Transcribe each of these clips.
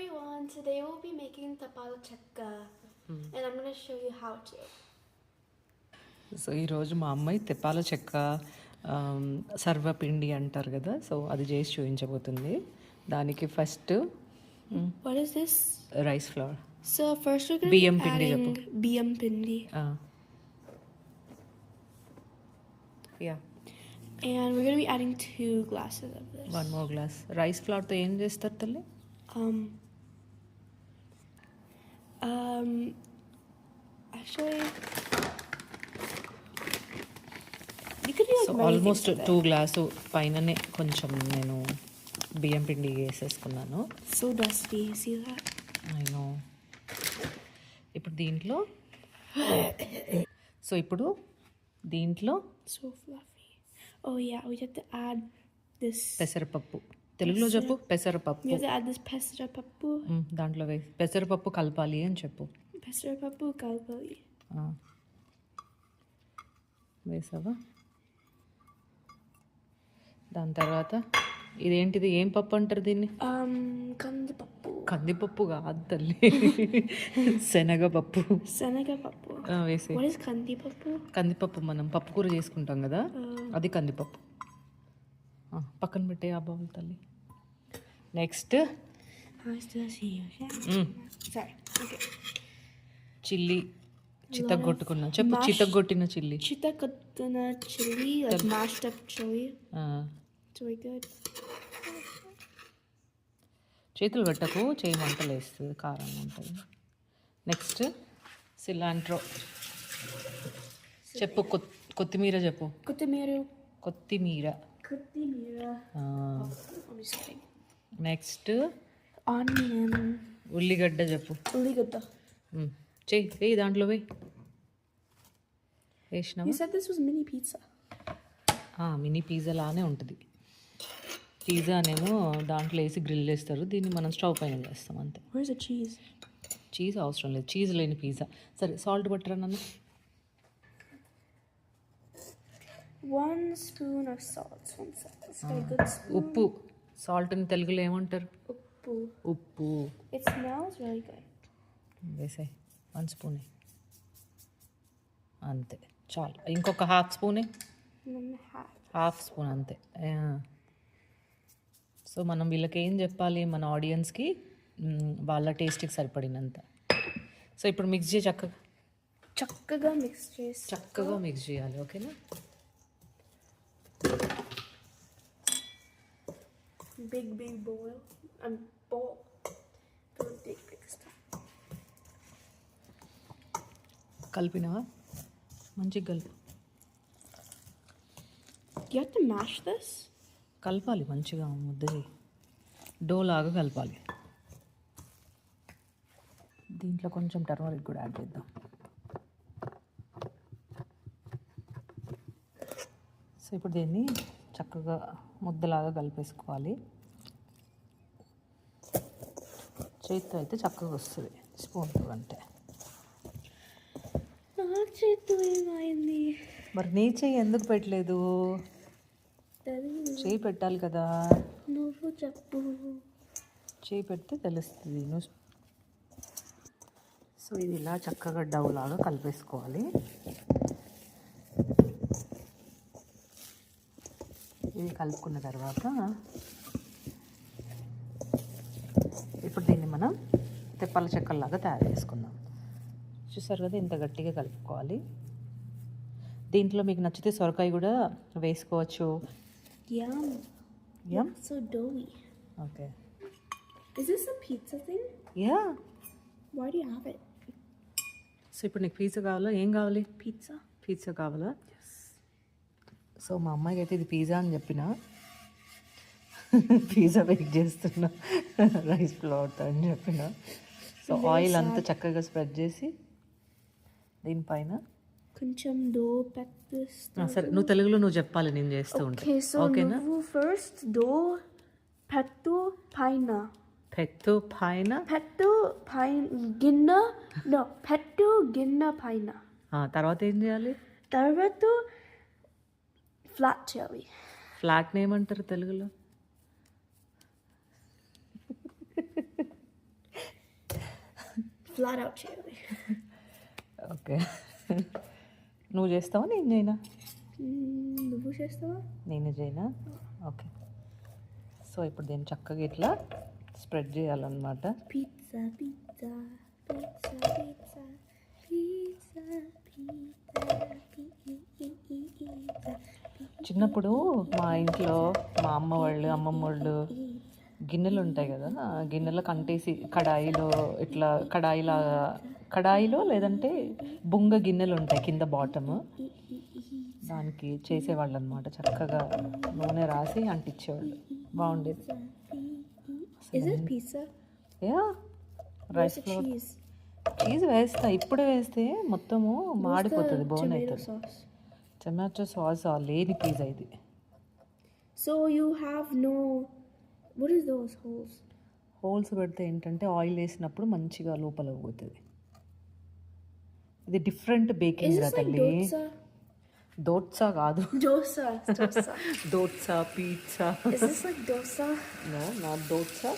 everyone. Today we'll be making tapal chakka, and I'm gonna show you how to. So ఈరోజు మా అమ్మాయి తెప్పాల చెక్క సర్వపిండి అంటారు కదా సో అది చేసి చూపించబోతుంది దానికి first What is this? Rice flour So first we're gonna Biyam be pindi adding jappu. biyam pindi, yeah and we're gonna be adding two glasses of this. One more glass rice ఫ్లవర్తో ఏం చేస్తారు తల్లి Um. Um. Actually, you could do like so with too it. Glass పైననే కొంచెం నేను బియ్యం పిండి వేసేసుకున్నాను So dusty. See that? నేను ఇప్పుడు దీంట్లో సో ఇప్పుడు దీంట్లో So fluffy. Oh yeah, we have to add this. పెసరపప్పు తెలుగులో చెప్పు పెసరపప్పు. మ్, దాంట్లో వేసి పెసరపప్పు కలపాలి అని చెప్పు kalpali. ఆ. వేసావా దాని తర్వాత ఇదేంటిది ఏం పప్పు అంటారు దీన్ని Um, papu. కందిపప్పు కాదు తల్లి శనగపప్పు. ఆ, వేసి papu? కందిపప్పు మనం పప్పు కూర చేసుకుంటాం కదా అది కందిపప్పు పక్కన పెట్టే ఆ బౌల్ తల్లి. నెక్స్ట్. చిల్లీ చిత్తగొట్టుకున్న చెప్పు చిత్తగొట్టిన చిల్లీ. ఆ, It's really good. చేతులు పెట్టకు చేయి మంటలు వేస్తుంది కారం ఉంటుంది. నెక్స్ట్ సిలాంట్రో చెప్పు కొత్- కొత్తిమీర చెప్పు. Kotimeru. కొత్తిమీర. Next Onion. ఉల్లిగడ్డ చెప్పు. మ్, చెయ్యి వేయి దాంట్లో వేయి. వేసినావా? You said this was mini pizza. ఆ, మినీ పిజ్జా లానే ఉంటుంది. పిజ్జా అనేమో దాంట్లో వేసి గ్రిల్ చేస్తారు. దీన్ని మనం స్టవ్ పైన చేస్తాం అంతే. Cheese? చీజ్ అవసరం లేదు. చీజ్ లేని పిజ్జా సరే సాల్ట్ బట్టరా నన్ను Get a good spoon. ఉప్పు. సాల్ట్ని తెలుగులో ఏమంటారు? Uppu. ఉప్పు. It smells really good. వేసాయి. వన్ స్పూనే అంతే. చాలు. ఇంకొక హాఫ్ స్పూనే. హాఫ్ స్పూన్ అంతే. సో మనం వీళ్ళకి ఏం చెప్పాలి? మన ఆడియన్స్కి వాళ్ళ టేస్ట్కి సరిపడినంత. సో ఇప్పుడు మిక్స్ చేసి చక్కగా. చక్కగా మిక్స్ చేసి చక్కగా మిక్స్ చేయాలి ఓకేనా? Big big boil and bowl big big stuff. కలిపినవా? మంచిగా కలుపు You have to mash this. కలపాలి మంచిగా ముద్ద డో లాగా కలపాలి. దీంట్లో కొంచెం టర్మరిక్ కూడా యాడ్ చేద్దాం. సో ఇప్పుడు దీన్ని చక్కగా ముద్దలాగా కలిపేసుకోవాలి. చేతితో అయితే చక్కగా వస్తుంది స్పూన్తో అంటే. నా చేతు ఏమైంది? మరి నీ చెయ్యి ఎందుకు పెట్టలేదు? చేయి పెట్టాలి కదా. నువ్వు చెప్పు. చేయి పెడితే తెలుస్తుంది నువ్వు సో ఇది ఇలా చక్కగా డవ్ లాగా కలిపేసుకోవాలి. ఇది కలుపుకున్న తర్వాత ఇప్పుడు దీన్ని మనం తెప్పల చెక్కల్లాగా తయారు చేసుకుందాం. చూసారు కదా ఇంత గట్టిగా కలుపుకోవాలి. దీంట్లో మీకు నచ్చితే సొరకాయ కూడా వేసుకోవచ్చు. Doughy. Okay Is this a pizza thing? Yeah Why do you have it? So ఇప్పుడు నీకు పిజ్జా కావాలా? ఏం కావాలి? Pizza? పిజ్జా కావాలా? సో మా అమ్మాయికి అయితే ఇది పిజ్జా అని చెప్పిన. పిజ్జా బేక్ చేస్తున్నా రైస్ ఫ్లవర్తో అని చెప్పిన. సో ఆయిల్ అంతా చక్కగా స్ప్రెడ్ చేసి దీనిపైన కొంచెం పెట్టిస్ ఆ, సరే నువ్వు తెలుగులో నువ్వు చెప్పాలి నేను చేస్తూ ఉంటా. Okay, so ఓకేనా నువ్వు first దో పెట్టు పైన పెత్తు పైన పెట్టు పైన గిన్నె no పెట్టు గిన్నె పైన తర్వాత ఏం చేయాలి? తర్వాత ఫ్లాట్ చేయాలి. ఫ్లాట్ని ఏమంటారు తెలుగులో? Flat out చేయాలి ఓకే నువ్వు చేస్తావా? నేను చేయనా? నువ్వు చేస్తావా? నేను చేయనా? ఓకే. సో ఇప్పుడు దీన్ని చక్కగా ఇట్లా స్ప్రెడ్ చేయాలన్నమాట. పిజ్జా పిజ్జా పిజ్జా పిజ్జా చిన్నప్పుడు మా ఇంట్లో మా అమ్మ వాళ్ళు అమ్మమ్మ వాళ్ళు గిన్నెలు ఉంటాయి కదా గిన్నెలో కంటేసి కడాయిలో ఇట్లా కడాయిలా కడాయిలో లేదంటే బుంగ గిన్నెలు ఉంటాయి కింద బాటమ్ దానికి చేసేవాళ్ళు అనమాట చక్కగా నూనె రాసి అంటించేవాళ్ళు బాగుండేది? Yeah rice flour? చీజ్ వేస్తా ఇప్పుడే వేస్తే మొత్తము మాడిపోతుంది బోన్ Tomato అవుతుంది sauce. టమాటో సాస్ లేని పిజ్జా ఇది So you have no. Is those holes? Holes పెడితే ఏంటంటే ఆయిల్ వేసినప్పుడు మంచిగా లోపల పోతుంది ఇది డిఫరెంట్ బేకింగ్ రా like తల్లి? దోట్సా కాదు. Dosa. దోట్సా this like dosa? No not దోట్సా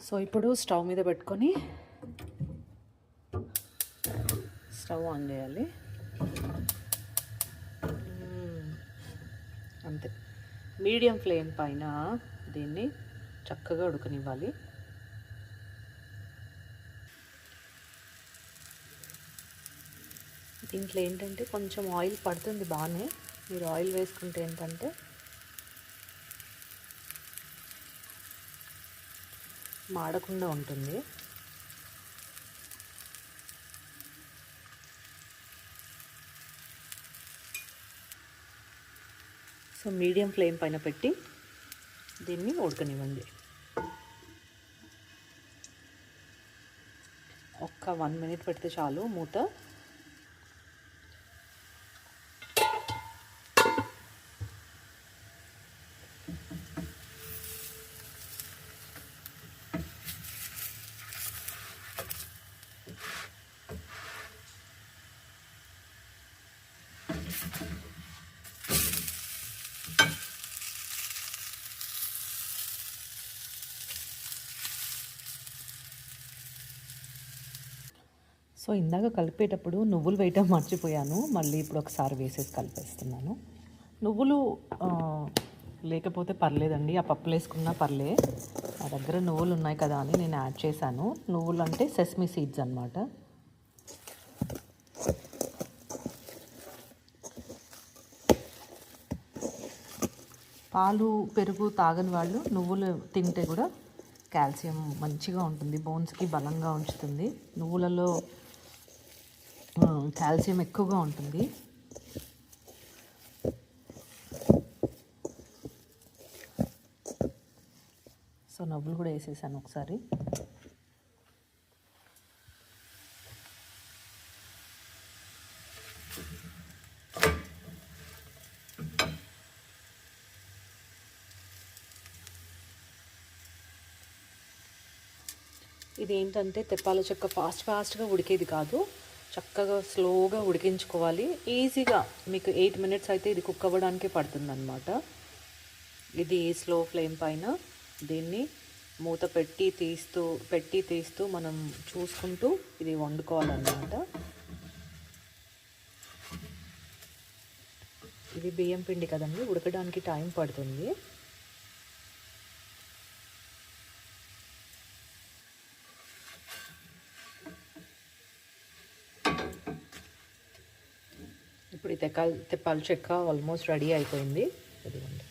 so ఇప్పుడు స్టవ్ మీద పెట్టుకొని స్టవ్ ఆన్ చేయాలి అంతే. మీడియం ఫ్లేమ్ పైన దీన్ని చక్కగా ఉడకనివ్వాలి. దీంట్లో ఏంటంటే కొంచెం ఆయిల్ పడుతుంది బాగానే. మీరు ఆయిల్ వేసుకుంటే ఏంటంటే మాడకుండా ఉంటుంది. సో మీడియం ఫ్లేమ్ పైన పెట్టి దీన్ని ఉడకనివ్వండి. ఒక్క వన్ మినిట్ పెడితే చాలు మూత సో ఇందాక కలిపేటప్పుడు నువ్వులు వేయటం మర్చిపోయాను. మళ్ళీ ఇప్పుడు ఒకసారి వేసేసి కలిపేస్తున్నాను. నువ్వులు లేకపోతే పర్లేదండి. ఆ పప్పులు వేసుకున్నా పర్లే. నా దగ్గర నువ్వులు ఉన్నాయి కదా అని నేను యాడ్ చేశాను. నువ్వులు అంటే సెస్మి సీడ్స్ అనమాట పాలు పెరుగు తాగని వాళ్ళు నువ్వులు తింటే కూడా కాల్షియం మంచిగా ఉంటుంది. బోన్స్కి బలంగా ఉంచుతుంది. నువ్వులలో కాల్షియం ఎక్కువగా ఉంటుంది. సో నవ్వులు కూడా వేసేసాను ఒకసారి. ఇది ఏంటంటే తెప్పాల చెక్క ఫాస్ట్ ఫాస్ట్గా ఉడికేది కాదు. చక్కగా స్లోగా ఉడికించుకోవాలి. ఈజీగా మీకు ఎయిట్ మినిట్స్ అయితే ఇది కుక్ అవ్వడానికే పడుతుందన్నమాట. ఇది స్లో ఫ్లేమ్ పైన దీన్ని మూత పెట్టి తీస్తూ పెట్టి తీస్తూ మనం చూసుకుంటూ ఇది వండుకోవాలన్నమాట. ఇది బియ్యం పిండి కదండి ఉడకడానికి టైం పడుతుంది. తెకాల్ తెప్పాల చెక్క ఆల్మోస్ట్ రెడీ అయిపోయింది. ఇదిగోండి.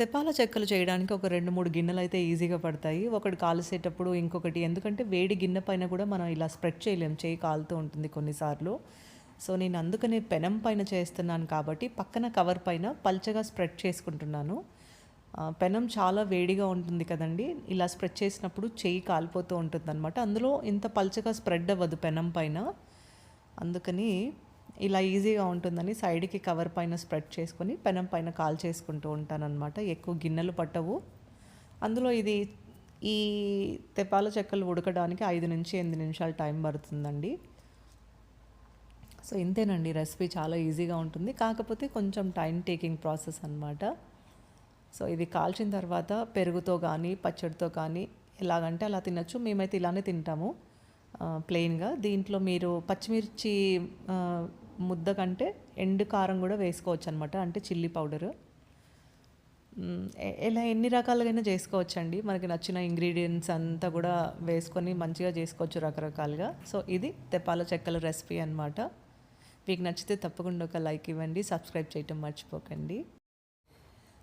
తెప్పాల చెక్కలు చేయడానికి ఒక రెండు మూడు గిన్నెలు అయితే ఈజీగా పడతాయి. ఒకటి కాల్చేటప్పుడు ఇంకొకటి ఎందుకంటే వేడి గిన్నె పైన కూడా మనం ఇలా స్ప్రెడ్ చేయలేం చేయి కాలుతూ ఉంటుంది కొన్నిసార్లు. సో నేను అందుకనే పెనం పైన చేస్తున్నాను కాబట్టి పక్కన కవర్ పైన పల్చగా స్ప్రెడ్ చేసుకుంటున్నాను. పెనం చాలా వేడిగా ఉంటుంది కదండి. ఇలా స్ప్రెడ్ చేసినప్పుడు చేయి కాలిపోతూ ఉంటుంది అనమాట అందులో ఇంత పల్చగా స్ప్రెడ్ అవ్వదు పెనం పైన. అందుకని ఇలా ఈజీగా ఉంటుందని సైడ్కి కవర్ పైన స్ప్రెడ్ చేసుకొని పెనం పైన కాల్ చేసుకుంటూ ఉంటానన్నమాట. ఎక్కువ గిన్నెలు పట్టవు. అందులో ఇది ఈ తెపాల చెక్కలు ఉడకడానికి ఐదు నుంచి ఎనిమిది నిమిషాలు టైం పడుతుందండి. సో ఇంతేనండి రెసిపీ చాలా ఈజీగా ఉంటుంది. కాకపోతే కొంచెం టైం టేకింగ్ ప్రాసెస్ అనమాట సో ఇవి కాల్చిన తర్వాత పెరుగుతో కానీ పచ్చడితో కానీ ఎలాగంటే అలా తినచ్చు. మేమైతే ఇలానే తింటాము ప్లెయిన్గా దీంట్లో మీరు పచ్చిమిర్చి ముద్ద కంటే ఎండు కారం కూడా వేసుకోవచ్చు అనమాట అంటే చిల్లీ పౌడరు. ఎలా ఇలా ఎన్ని రకాలుగైనా చేసుకోవచ్చండి. మనకి నచ్చిన ఇంగ్రీడియంట్స్ అంతా కూడా వేసుకొని మంచిగా చేసుకోవచ్చు రకరకాలుగా. సో ఇది తెప్పాల చెక్కల రెసిపీ అన్నమాట. మీకు నచ్చితే తప్పకుండా ఒక లైక్ ఇవ్వండి సబ్స్క్రైబ్ చేయటం మర్చిపోకండి.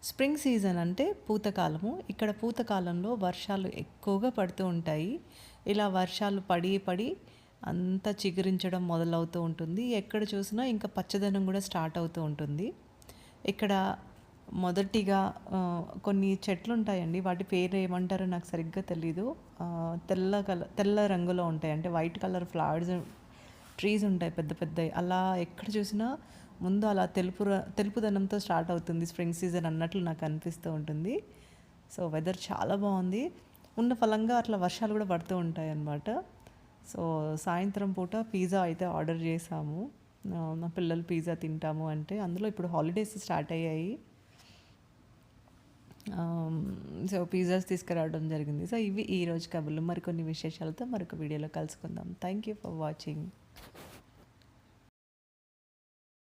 స్ప్రింగ్ సీజన్ అంటే పూతకాలము. ఇక్కడ పూతకాలంలో వర్షాలు ఎక్కువగా పడుతూ ఉంటాయి. ఇలా వర్షాలు పడి పడి అంతా చిగురించడం మొదలవుతూ ఉంటుంది. ఎక్కడ చూసినా ఇంకా పచ్చదనం కూడా స్టార్ట్ అవుతూ ఉంటుంది. ఇక్కడ మొదటిగా కొన్ని చెట్లు ఉంటాయండి. వాటి పేరు ఏమంటారో నాకు సరిగ్గా తెలీదు. తెల్ల కలర్ తెల్ల రంగులో ఉంటాయి. అంటే వైట్ కలర్ ఫ్లవర్స్ ట్రీస్ ఉంటాయి పెద్ద పెద్దవి. అలా ఎక్కడ చూసినా ముందు అలా తెలుపు తెలుపుదనంతో స్టార్ట్ అవుతుంది స్ప్రింగ్ సీజన్ అన్నట్లు నాకు అనిపిస్తూ ఉంటుంది. సో వెదర్ చాలా బాగుంది. ఉన్న ఫలంగా అట్లా వర్షాలు కూడా పడుతూ ఉంటాయి అన్నమాట సో సాయంత్రం పూట పిజ్జా అయితే ఆర్డర్ చేసాము నా మా పిల్లలు పిజ్జా తింటాము అంటే అందులో ఇప్పుడు హాలిడేస్ స్టార్ట్ అయ్యాయి. సో పిజ్జాస్ తీసుకురావడం జరిగింది. సో ఇవి ఈ రోజు కబుర్లు. మరికొన్ని విశేషాలతో మరొక వీడియోలో కలుసుకుందాం. Thank you for watching